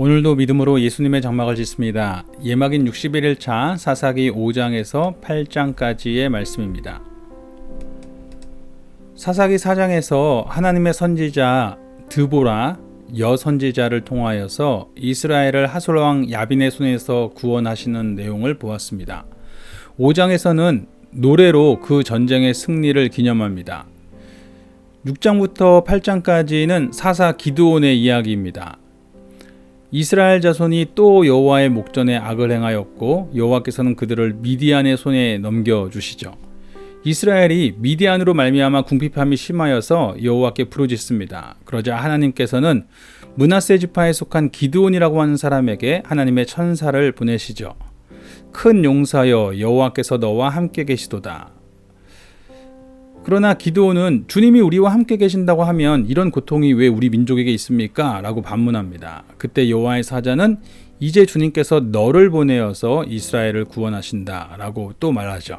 오늘도 믿음으로 예수님의 장막을 짓습니다. 예막인 61일차 사사기 5장에서 8장까지의 말씀입니다. 사사기 4장에서 하나님의 선지자 드보라 여 선지자를 통하여서 이스라엘을 하솔 왕 야빈의 손에서 구원하시는 내용을 보았습니다. 5장에서는 노래로 그 전쟁의 승리를 기념합니다. 6장부터 8장까지는 사사 기드온의 이야기입니다. 이스라엘 자손이 또 여호와의 목전에 악을 행하였고 여호와께서는 그들을 미디안의 손에 넘겨 주시죠. 이스라엘이 미디안으로 말미암아 궁핍함이 심하여서 여호와께 부르짖습니다. 그러자 하나님께서는 문하세 지파에 속한 기드온이라고 하는 사람에게 하나님의 천사를 보내시죠. 큰 용사여 여호와께서 너와 함께 계시도다. 그러나 기도는 주님이 우리와 함께 계신다고 하면 이런 고통이 왜 우리 민족에게 있습니까? 라고 반문합니다. 그때 여호와의 사자는 이제 주님께서 너를 보내어서 이스라엘을 구원하신다 라고 또 말하죠.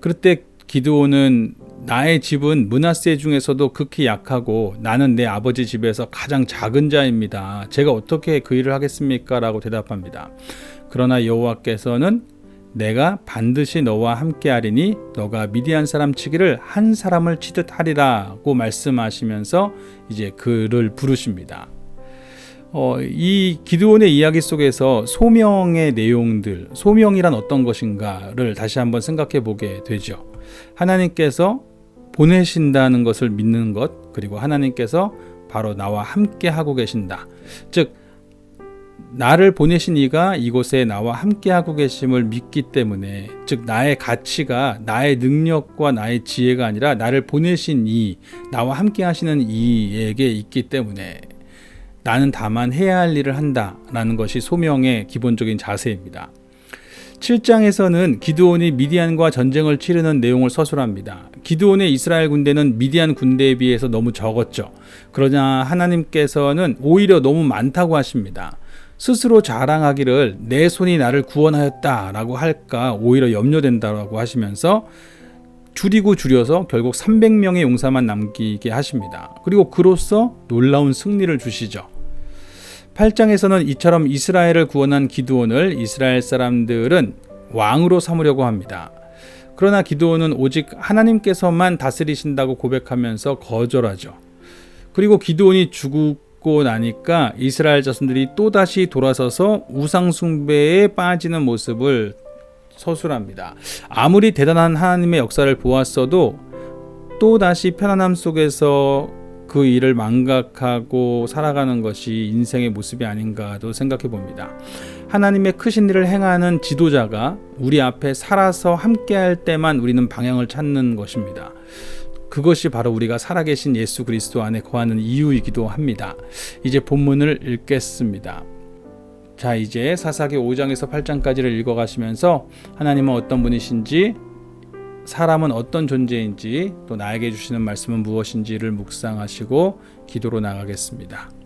그때 기드온은 나의 집은 문하세 중에서도 극히 약하고 나는 내 아버지 집에서 가장 작은 자입니다. 제가 어떻게 그 일을 하겠습니까? 라고 대답합니다. 그러나 여호와께서는 내가 반드시 너와 함께하리니 너가 미디안 사람 치기를 한 사람을 치듯 하리라고 말씀하시면서 이제 그를 부르십니다. 어, 이 기드온의 이야기 속에서 소명의 내용들, 소명이란 어떤 것인가를 다시 한번 생각해 보게 되죠. 하나님께서 보내신다는 것을 믿는 것, 그리고 하나님께서 바로 나와 함께 하고 계신다. 즉, 나를 보내신 이가 이곳에 나와 함께하고 계심을 믿기 때문에 즉 나의 가치가 나의 능력과 나의 지혜가 아니라 나를 보내신 이 나와 함께 하시는 이에게 있기 때문에 나는 다만 해야 할 일을 한다라는 것이 소명의 기본적인 자세입니다. 7장에서는 기드온이 미디안과 전쟁을 치르는 내용을 서술합니다. 기드온의 이스라엘 군대는 미디안 군대에 비해서 너무 적었죠. 그러나 하나님께서는 오히려 너무 많다고 하십니다. 스스로 자랑하기를 내 손이 나를 구원하였다라고 할까 오히려 염려된다라고 하시면서 줄이고 줄여서 결국 300명의 용사만 남기게 하십니다. 그리고 그로써 놀라운 승리를 주시죠. 8장에서는 이처럼 이스라엘을 구원한 기드온을 이스라엘 사람들은 왕으로 삼으려고 합니다. 그러나 기드온은 오직 하나님께서만 다스리신다고 고백하면서 거절하죠. 그리고 기드온이 죽고 죽고 나니까 이스라엘 자손들이 또다시 돌아서서 우상숭배에 빠지는 모습을 서술합니다. 아무리 대단한 하나님의 역사를 보았어도 또다시 편안함 속에서 그 일을 망각하고 살아가는 것이 인생의 모습이 아닌가도 생각해 봅니다. 하나님의 크신 일을 행하는 지도자가 우리 앞에 살아서 함께할 때만 우리는 방향을 찾는 것입니다. 그것이 바로 우리가 살아계신 예수 그리스도 안에 거하는 이유이기도 합니다. 이제 본문을 읽겠습니다. 자, 이제 사사기 5장에서 8장까지를 읽어 가시면서 하나님은 어떤 분이신지, 사람은 어떤 존재인지, 또 나에게 주시는 말씀은 무엇인지를 묵상하시고 기도로 나가겠습니다.